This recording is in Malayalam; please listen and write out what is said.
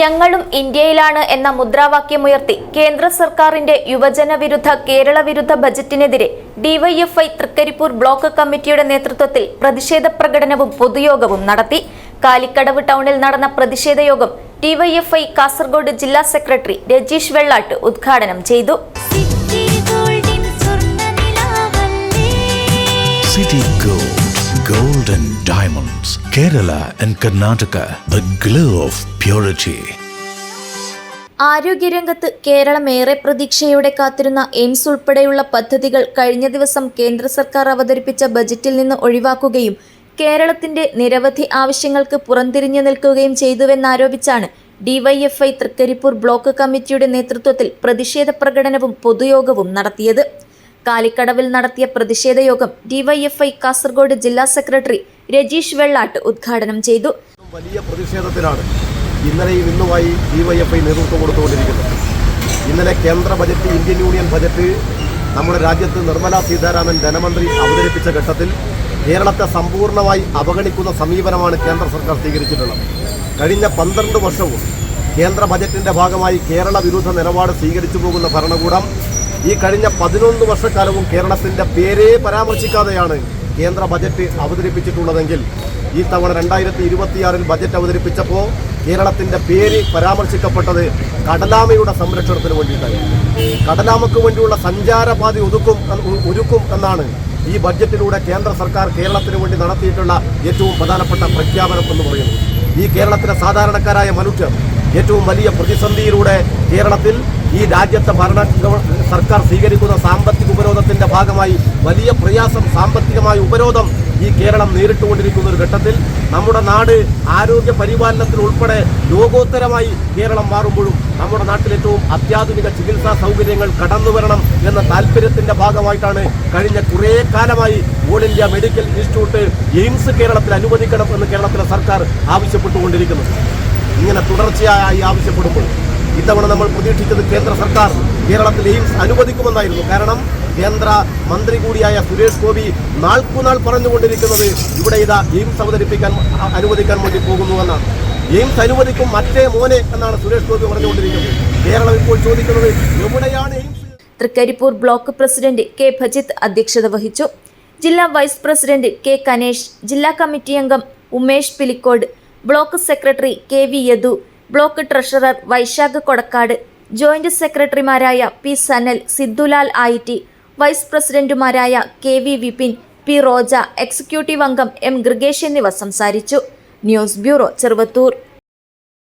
ഞങ്ങളും ഇന്ത്യയിലാണ് എന്ന മുദ്രാവാക്യമുയർത്തി കേന്ദ്ര സർക്കാരിന്റെ യുവജന വിരുദ്ധ കേരള വിരുദ്ധ ബജറ്റിനെതിരെ ഡിവൈഎഫ്ഐ തൃക്കരിപ്പൂർ ബ്ലോക്ക് കമ്മിറ്റിയുടെ നേതൃത്വത്തിൽ പ്രതിഷേധ പ്രകടനവും പൊതുയോഗവും നടത്തി. കാലിക്കടവ് ടൗണിൽ നടന്ന പ്രതിഷേധ യോഗം ഡിവൈഎഫ്ഐ കാസർഗോഡ് ജില്ലാ സെക്രട്ടറി രജീഷ് വെള്ളാട്ട് ഉദ്ഘാടനം ചെയ്തു. Diamonds, and Karnataka the glow of purity. ആരോഗ്യരംഗത്ത് കേരളം ഏറെ പ്രതീക്ഷയോടെ കാത്തിരുന്ന എയിംസ് ഉൾപ്പെടെയുള്ള പദ്ധതികൾ കഴിഞ്ഞ ദിവസം കേന്ദ്ര സർക്കാർ അവതരിപ്പിച്ച ബജറ്റിൽ നിന്ന് ഒഴിവാക്കുകയും കേരളത്തിന്റെ നിരവധി ആവശ്യങ്ങൾക്ക് പുറംതിരിഞ്ഞു നിൽക്കുകയും ചെയ്തുവെന്നാരോപിച്ചാണ് ഡിവൈഎഫ്ഐ തൃക്കരിപ്പൂർ ബ്ലോക്ക് കമ്മിറ്റിയുടെ നേതൃത്വത്തിൽ പ്രതിഷേധ പ്രകടനവും പൊതുയോഗവും നടത്തിയത് കാലിക്കടവിൽ നടത്തിയ പ്രതിഷേധ യോഗം ഡിവൈഎഫ്ഐ കാസർഗോഡ് ജില്ലാ സെക്രട്ടറി രജീഷ് വെള്ളാട്ട് ഉദ്ഘാടനം ചെയ്തു. വലിയ പ്രതിഷേധത്തിലാണ് ഇന്നലെയും ഇന്നുമായി ഡിവൈഎഫ്ഐ നേതൃത്വം കൊടുത്തുകൊണ്ടിരിക്കുന്നത്. ഇന്നലെ കേന്ദ്ര ബജറ്റ് ഇന്ത്യൻ യൂണിയൻ ബജറ്റ് നമ്മുടെ രാജ്യത്ത് നിർമ്മലാ സീതാരാമൻ ധനമന്ത്രി അവതരിപ്പിച്ച ഘട്ടത്തിൽ കേരളത്തെ സമ്പൂർണമായി അവഗണിക്കുന്ന സമീപനമാണ് കേന്ദ്ര സർക്കാർ സ്വീകരിച്ചിട്ടുള്ളത്. കഴിഞ്ഞ പന്ത്രണ്ട് വർഷവും കേന്ദ്ര ബജറ്റിന്റെ ഭാഗമായി കേരള വിരുദ്ധ നിലപാട് സ്വീകരിച്ചു പോകുന്ന ഭരണകൂടം ഈ കഴിഞ്ഞ പതിനൊന്ന് വർഷക്കാലവും കേരളത്തിന്റെ പേരേ പരാമർശിക്കാതെയാണ് കേന്ദ്ര ബജറ്റ് അവതരിപ്പിച്ചിട്ടുള്ളതെങ്കിൽ ഈ തവണ രണ്ടായിരത്തി ഇരുപത്തിയാറിൽ ബജറ്റ് അവതരിപ്പിച്ചപ്പോൾ കേരളത്തിന്റെ പേര് പരാമർശിക്കപ്പെട്ടത് കടലാമയുടെ സംരക്ഷണത്തിന് വേണ്ടിയിട്ടായിരുന്നു കടലാമയ്ക്ക് വേണ്ടിയുള്ള സഞ്ചാരപാതി ഒതുക്കും ഒരുക്കും എന്നാണ് ഈ ബഡ്ജറ്റിലൂടെ കേന്ദ്ര സർക്കാർ കേരളത്തിന് വേണ്ടി നടത്തിയിട്ടുള്ള ഏറ്റവും പ്രധാനപ്പെട്ട പ്രഖ്യാപനം എന്ന് പറയുന്നത്. ഈ കേരളത്തിലെ സാധാരണക്കാരായ മനുഷ്യർ ഏറ്റവും വലിയ പ്രതിസന്ധിയിലൂടെ കേരളത്തിൽ ഈ രാജ്യത്തെ ഭരണ സർക്കാർ സ്വീകരിക്കുന്ന സാമ്പത്തിക ഉപരോധത്തിന്റെ ഭാഗമായി വലിയ പ്രയാസം സാമ്പത്തികമായ ഉപരോധം ഈ കേരളം നേരിട്ടുകൊണ്ടിരിക്കുന്ന ഒരു ഘട്ടത്തിൽ നമ്മുടെ നാട് ആരോഗ്യ പരിപാലനത്തിൽ ഉൾപ്പെടെ ലോകോത്തരമായി കേരളം മാറുമ്പോഴും നമ്മുടെ നാട്ടിൽ ഏറ്റവും അത്യാധുനിക ചികിത്സാ സൗകര്യങ്ങൾ കടന്നു വരണം എന്ന താല്പര്യത്തിന്റെ ഭാഗമായിട്ടാണ് കഴിഞ്ഞ കുറേ കാലമായി All India Medical Institute AIIMS കേരളത്തിൽ അനുവദിക്കണം എന്ന് കേരളത്തിലെ സർക്കാർ ആവശ്യപ്പെട്ടുകൊണ്ടിരിക്കുന്നത്. ഇങ്ങനെ തുടർച്ചയായി ആവശ്യപ്പെടുമ്പോൾ ഇത്തവണ നമ്മൾ പ്രതീക്ഷിച്ചത് കേന്ദ്ര സർക്കാർ കേരളത്തിൽ എയിംസ് അനുവദിക്കുമെന്നായിരുന്നു. കാരണം കേന്ദ്ര മന്ത്രി കൂടിയായ സുരേഷ് ഗോപി നാൾക്കുനാൾ പറഞ്ഞുകൊണ്ടിരിക്കുന്നത് ഇവിടെ ഇതാ എയിംസ് അവതരിപ്പിക്കാൻ അനുവദിക്കാൻ വേണ്ടി പോകുന്നു എന്നാണ്. എയിംസ് അനുവദിക്കും മറ്റേ മോനെ എന്നാണ് സുരേഷ് ഗോപി പറഞ്ഞുകൊണ്ടിരിക്കുന്നത്. കേരളം ഇപ്പോൾ ചോദിക്കുന്നത് എവിടെയാണ് AIIMS? Trikaripur block president K Bhajith അധ്യക്ഷത വഹിച്ചു. ജില്ലാ വൈസ് പ്രസിഡന്റ് കെ കനേഷ് ജില്ലാ കമ്മിറ്റി അംഗം Umesh Pilicode block secretary K V Yadu block treasurer Vaisakh Kodakkad joint സെക്രട്ടറിമാരായ പി സനൽ സിദ്ദുലാൽ ആയിറ്റി വൈസ് പ്രസിഡന്റുമാരായ K V Vipin P Roja executive അംഗം എം ഗൃഗേഷ് എന്നിവർ സംസാരിച്ചു. News bureau Cheruvathur.